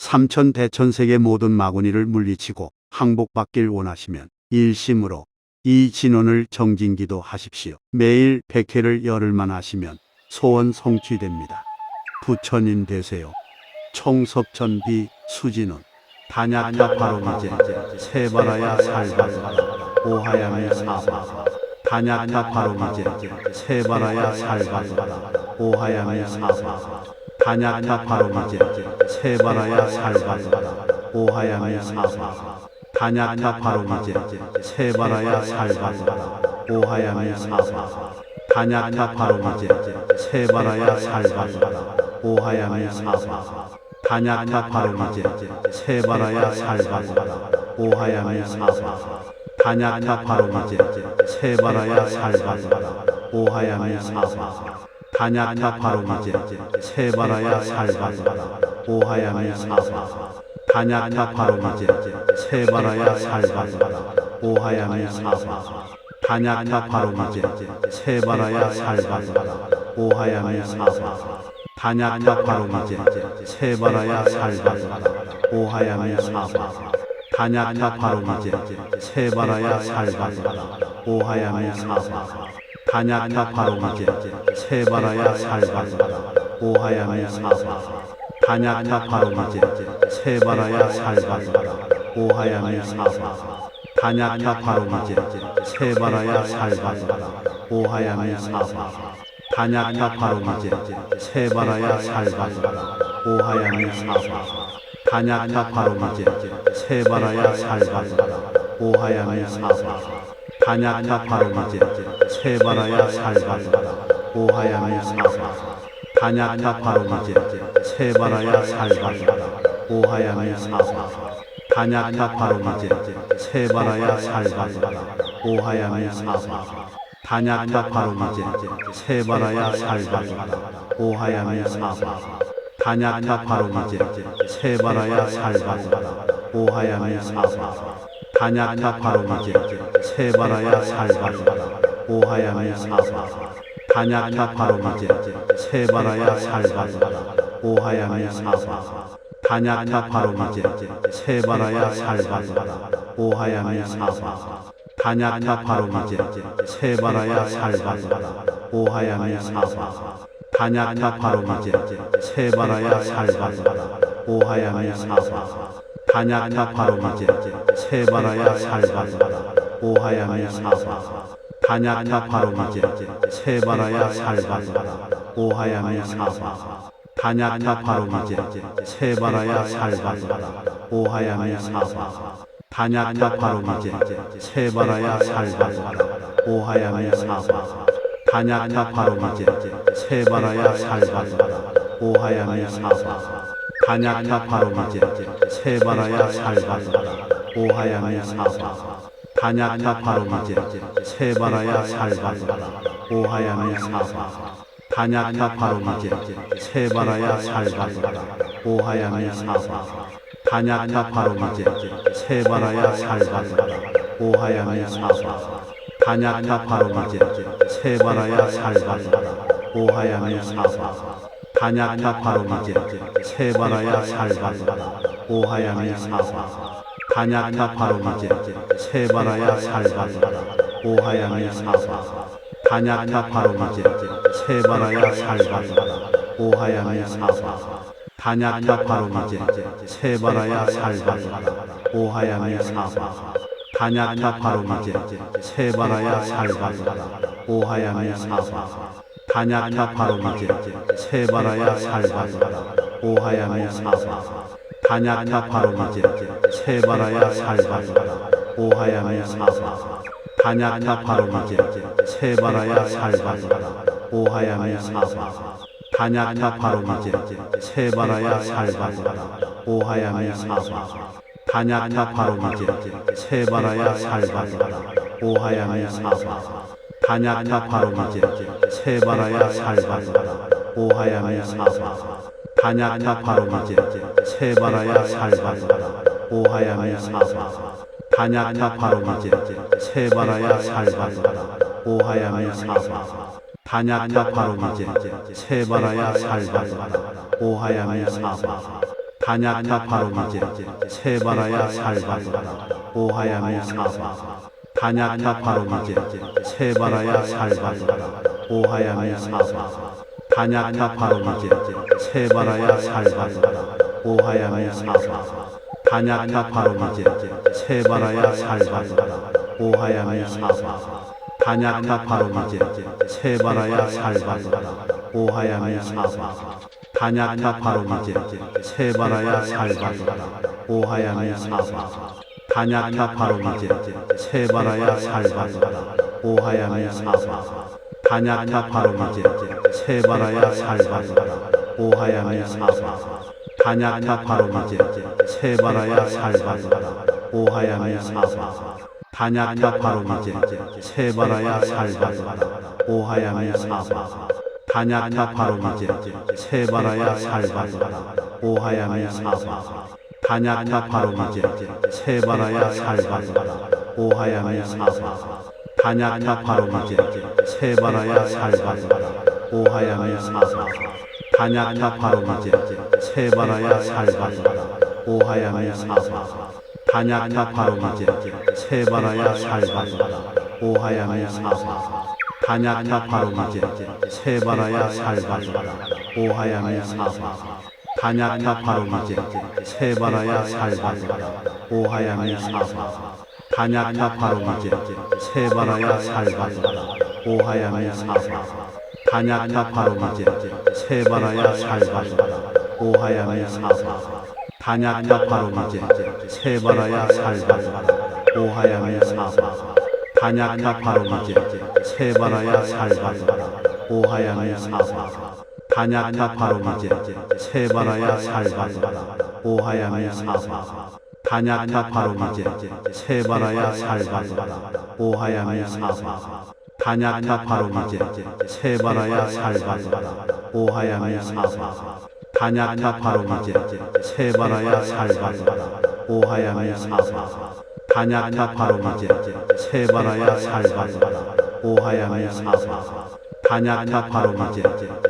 삼천 대천세계 모든 마구니를 물리치고 항복받길 원하시면 일심으로 이 진원을 정진기도 하십시오. 매일 백회를 열흘만 하시면 소원 성취됩니다. 부처님 되세요. 총섭천비 수진원. 단약타 바로미제. 세바라야 살바라. 오하야미 사바 단약타 바로미제. 세바라야 살바라. 오하야미 사바 단약타 바로미제 세바라야 살바라 오하야미 사바 단약타 바로미제 세바라야 살바라 오하야미 사바 단약타 바로미제 세바라야 살바라 오하야미 사바 단약타 바로미제 세바라야 살바라 오하야미 사바 단약타 바로미제 세바라야 살바라 오하야미 사바 단약타 바로미제 세바라야 살바라 오하야미 사바. 단약타 바로미제 세바라야 살바라 오하야미 사바. 단약타 바로미제 세바라야 살바라 오하야미 사바. 단약타 바로미제 세바라야 살바라 오하야미 사바. 단약타 바로미제 세바라야 살바라 오하야미 사바 단약타 바로미제 세바라야 살바라. 오하야미 사바. 단약타 바로미제 세바라야 살바라. 오하야미 사바. 단약타 바로미제 세바라야 살바라. 오하야미 사바. 단약타 바로미제 세바라야 살바라. 오하야미 사바. 단약타 바로미제 세바라야 살바라. 오하야미 사바. 단약타 바로미제 세바라야 살바라. 오하야미 사바 단약타 바로미제 세바라야 살바라. 오하야미 사바 단약타 바로미제 세바라야 살바라. 오하야미 사바 단약타 바로미제 세바라야 살바라. 오하야미 사바 단약타 바로미제 세바라야 살바라. 오하야미 사바 단약타 바로미제 세바라야 살바라 오하야미 사바 단약타 바로미제 세바라야 살바라 오하야미 사바 단약타 바로미제 세바라야 살바라 오하야미 사바 단약타 바로미제 세바라야 살바라 오하야미 사바 단약타 바로미제 세바라야 살바라 오하야미 사바 단약타 바로미제 세바라야 살바라 오하야미 사바 단약타 바로미제 세바라야 살바라. 오하야미 사바. 단약타 바로미제 세바라야 살바라. 오하야미 사바. 단약타 바로미제 세바라야 살바라. 오하야미 사바. 단약타 바로미제 세바라야 살바라. 오하야미 사바. 단약타 바로미제 세바라야 살바라. 오하야미 사바 단약타 바로미제 세바라야 살바라 오하야미 사바. 단약타 바로미제 세바라야 살바라 오하야미 사바. 단약타 바로미제 세바라야 살바라 오하야미 사바. 단약타 바로미제 세바라야 살바라 오하야미 사바. 단약타 바로미제 세바라야 살바라 오하야미 사바 단약타 바로미제. 세바라야 살바라. 오하야미 사바 단약타 바로미제. 세바라야 살바라. 오하야미 사바 단약타 바로미제. 세바라야 살바라. 오하야미 사바 단약타 바로미제. 세바라야 살바라. 오하야미 사바 단약타 바로미제. 세바라야 살바라. 오하야미 사바 단약타 바로미제 세바라야 살바라. 오하야미 사바. 단약타 바로미제 세바라야 살바라. 오하야미 사바. 단약타 바로미제 세바라야 살바라. 오하야미 사바. 단약타 바로미제 세바라야 살바라. 오하야미 사바. 단약타 바로미제 세바라야 살바라. 오하야미 사바. 단약타 바로미제 세바라야 살바라 오하야미 사바. 단약타 바로미제 세바라야 살바라. 오하야미 사바. 단약타 바로미제 세바라야 살바라. 오하야미 사바. 다냐타 바로미제 세바라야 살바라. 오하야미 사바. 다냐타 바로미제 세바라야 살바라. 오하야미 사바. 다냐타 바로미제 세바라야 살바라. 오하야미 사바 다냐타 바로미제 세바라야 살바라. 오하야미 사바. 다냐타 바로미제 세바라야 살바라. 오하야미 사바. 다냐타 바로미제 세바라야 살바라. 오하야미 사바. 다냐타 바로미제 세바라야 살바라. 오하야미 사바. 다냐타 바로미제 세바라야 살바라. 오하야미 사바 다냐타 바로미제 세바라야 살바라 오하야미 사바. 다냐타 바로미제 세바라야 살바라 오하야미 사바. 다냐타 바로미제 세바라야 살바라 오하야미 사바. 다냐타 바로미제 세바라야 살바라 오하야미 사바. 다냐타 바로미제 세바라야 살바라 오하야미 사바 다냐타 바로미제 세바라야 살바라. 오하야미 사바 다냐타 바로미제 세바라야 살바라. 오하야미 사바 다냐타 바로미제 세바라야 살바라. 오하야미 사바 다냐타 바로미제 세바라야 살바라. 오하야미 사바 다냐타 바로미제 세바라야 살바라. 오하야미 사바 다냐타 바로미제 세바라야 살바라. 오하야미 사바. 다냐타 바로미제 세바라야 살바라. 오하야미 사바. 다냐타 바로미제 세바라야 살바라. 오하야미 사바. 다냐타 바로미제 세바라야 살바라. 오하야미 사바. 다냐타 바로미제 세바라야 살바라. 오하야미 사바 다냐타 바로미제 세바라야 살바라 오하야미 사바. 다냐타 바로미제 세바라야 살바라 오하야미 사바. 다냐타 바로미제 세바라야 살바라 오하야미 사바. 다냐타 바로미제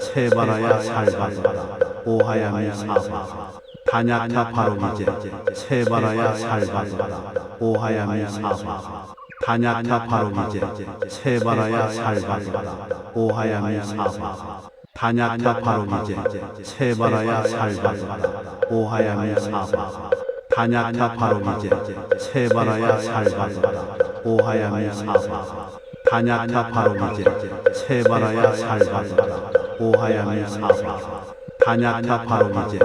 세바라야 살바라 오하야미 사바. 다냐타 바로미제 세바라야 살바라 오하야미 사바 다냐타 바로미제 세바라야 살바라 오하야미 사바 다냐타 바로미제 세바라야 살바라 오하야미 사바 다냐타 바로미제 세바라야 살바라 오하야미 사바 다냐타 바로미제 세바라야 살바라 오하야미 사바 다냐타 바로미제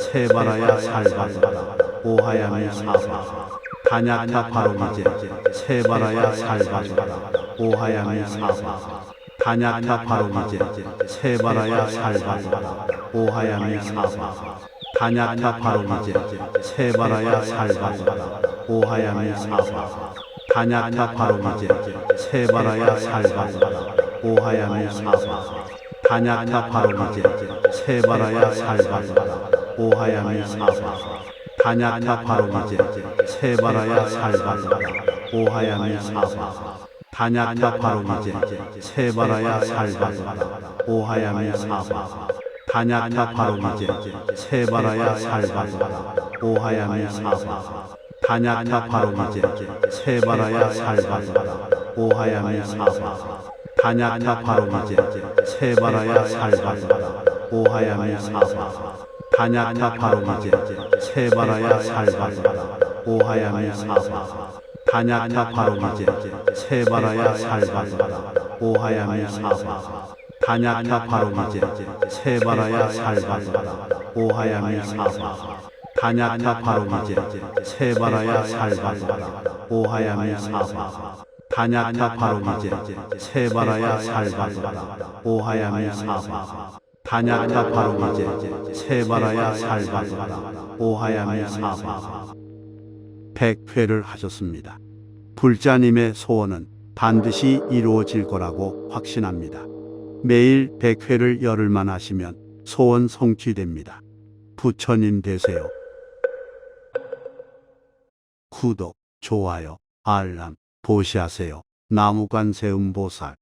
세바라야 살바라 오하야미 사바 다냐타 바로미제 세바라야 살바라. 오하야미 사바. 다냐타 바로미제 세바라야 살바라. 오하야미 사바. 다냐타 바로미제 세바라야 살바라. 오하야미 사바. 다냐타 바로미제 세바라야 살바라. 오하야미 사바. 다냐타 바로미제 세바라야 살바라. 오하야미 사바 다냐타 바로미제 세바라야 살바라. 오하야미 사바. 다냐타 바로미제 세바라야 살바라. 오하야미 사바. 다냐타 바로미제 세바라야 살바라. 오하야미 사바. 다냐타 바로미제 세바라야 살바라. 오하야미 사바. 다냐타 바로미제 세바라야 살바라. 오하야미 사바 다냐타 바로미제 세바라야 살바라. 오하야미 사바 다냐타 바로미제 세바라야 살바라. 오하야미 사바 다냐타 바로미제 세바라야 살바라. 오하야미 사바 다냐타 바로미제 세바라야 살바라. 오하야미 사바 다냐타 바로미제 세바라야 살바라. 오하야미 사바 다냐타 바로미제 세바라야 살바라 오하야미 사바 백회를 하셨습니다. 불자님의 소원은 반드시 이루어질 거라고 확신합니다. 매일 백회를 열흘만 하시면 소원 성취됩니다. 부처님 되세요. 구독, 좋아요, 알람, 보시하세요. 나무관 세음보살